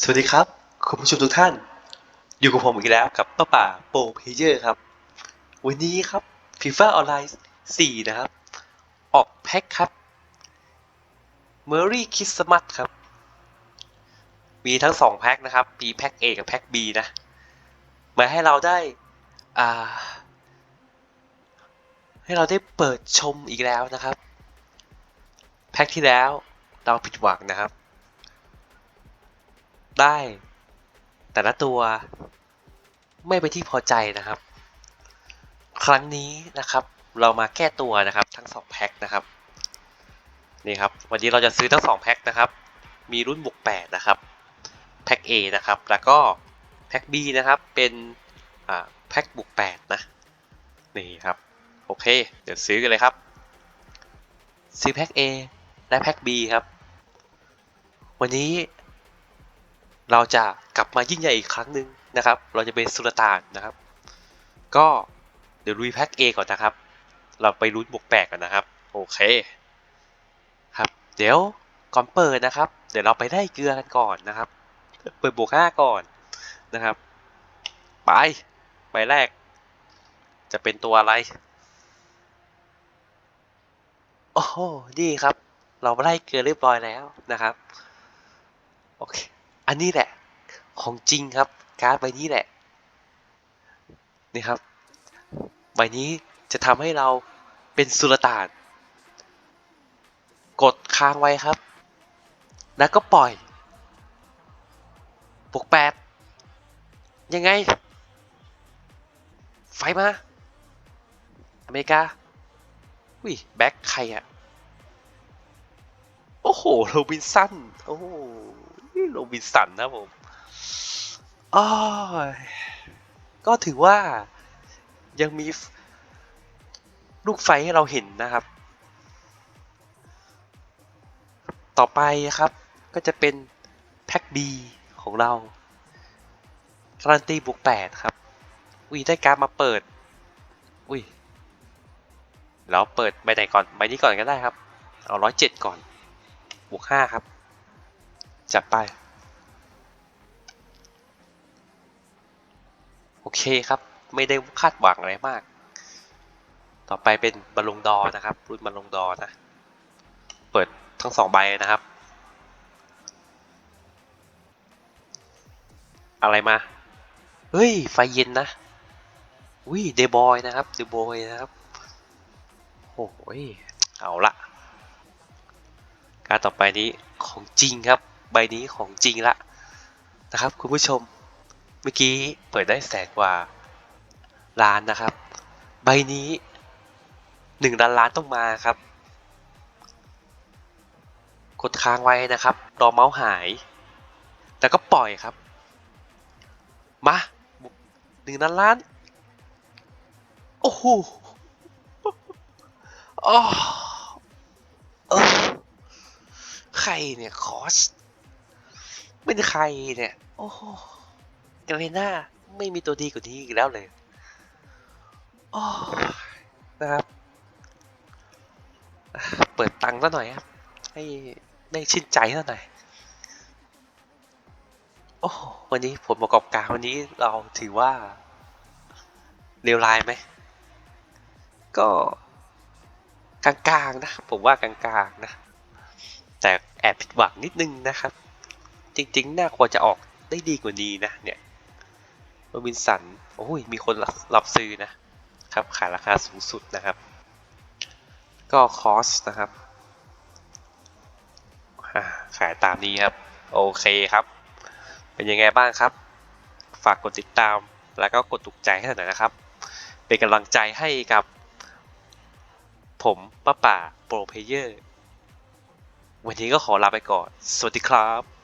สวัสดีครับ คุณผู้ชมทุกท่าน อยู่กับผมอีกแล้วกับป้าป่าโปรเพเยอร์ครับ วันนี้ครับ FIFA Online 4นะครับ ออกแพ็คครับ Merry Christmas ครับ มีทั้ง 2 แพ็คนะครับ มีแพ็ค A กับแพ็ค B นะ มาให้เราได้ อ่า ให้เราได้เปิดชมอีกแล้วนะครับ แพ็คที่แล้วเราผิดหวังนะครับ ได้ แต่ละตัวไม่ไปที่พอใจนะครับ ครั้งนี้นะครับ เรามาแก้ตัวนะครับทั้งสองแพ็คนะครับนี่ครับวันนี้เราจะซื้อทั้งสองแพ็คนะครับ มีรุ่นบวกแปดนะครับแพ็ค A นะครับ แล้วก็แพ็ค B นะครับ เป็นแพ็คบวกแปดนะ นี่ครับ โอเค เดี๋ยวซื้อกันเลยครับ ซื้อแพ็ค A และแพ็ค B ครับ วันนี้ เราจะกลับมายิ่งใหญ่อีกครั้งหนึ่งนะครับ เราจะเป็นสุลต่านนะครับ ก็เดี๋ยวลุยแพ็ค A ก่อนนะครับ เราไปลุ้นบวกแปดกันนะครับ โอเค ครับ เดี๋ยวก่อนเปิดนะครับ เดี๋ยวเราไปได้เกลือกันก่อนนะครับ เปิดบวกห้าก่อนนะครับ ไปใบแรก จะเป็นตัวอะไร โอ้โหนี่ครับ เราไล่เกลือเรียบร้อยแล้วนะครับ โอเค อันนี้แหละ ของจริงครับ การ์ดใบนี้แหละนี่ครับ ใบนี้จะทำให้เราเป็นสุลต่าน กดค้างไว้ครับ แล้วก็ปล่อยบวกแปดยังไง ไฟมา อเมริกาวิแบ็คใครอะโอ้โห โรบินสัน โอ้ โรบินสันนะผมอ้อก็ถือว่ายังมีลูกไฟให้เราเห็นนะครับ ต่อไปครับก็จะเป็นแพ็ค B ของเราการันตีบวก8ครับ อุ้ยได้การมาเปิด อุ้ยแล้วเปิดใบไหนก่อนใบนี้ก่อนก็ได้ครับ เอาร้อยเจ็ดก่อน บวกห้าครับ จัดไป โอเคครับ ไม่ได้คาดหวังอะไรมาก ต่อไปเป็นบอลลงดอนะครับ รุ่นบอลลงดอนะ เปิดทั้งสองใบนะครับ อะไรมา เฮ้ย ไฟเย็นนะอุ้ยเดบอยนะครับเดบอยนะครับ โอ้โหยเอาละการต่อไปนี้ของจริงครับ ใบนี้ของจริงละนะครับ คุณผู้ชมเมื่อกี้เปิดได้แสนกว่าล้านนะครับ ใบนี้หนึ่งล้านล้านต้องมาครับ กดค้างไว้นะครับรอเมาส์หาย แล้วก็ปล่อยครับ มาหนึ่งล้านล้าน โอ้โหอ๋อเออใครเนี่ยคอส เป็นใครเนี่ย โอ้โหเกเรน่าไม่มีตัวดีกว่านี้อีกแล้วเลยโอ้นะครับ เปิดตังค์ซะหน่อยครับ ให้ได้ชื่นใจซะหน่อย โอ้โหวันนี้ผลประกอบการวันนี้เราถือว่าเลวร้ายไหม ก็กลางๆนะ ผมว่ากลางๆนะ แต่แอบผิดหวังนิดนึงนะครับ จริงๆ น่าควรจะออกได้ดีกว่านี้นะเนี่ยโรบินสัน โอ้ย มีคนรับรับซื้อนะครับ ขายราคาสูงสุดนะครับ ก็คอสนะครับ ขายตามนี้ครับ โอเคครับ เป็นยังไงบ้างครับ ฝากกดติดตาม แล้วก็กดถูกใจให้หน่อยนะครับ เป็นกำลังใจให้กับ ผมป้าป่าโปรเพเยอร์ วันนี้ก็ขอลาไปก่อน สวัสดีครับ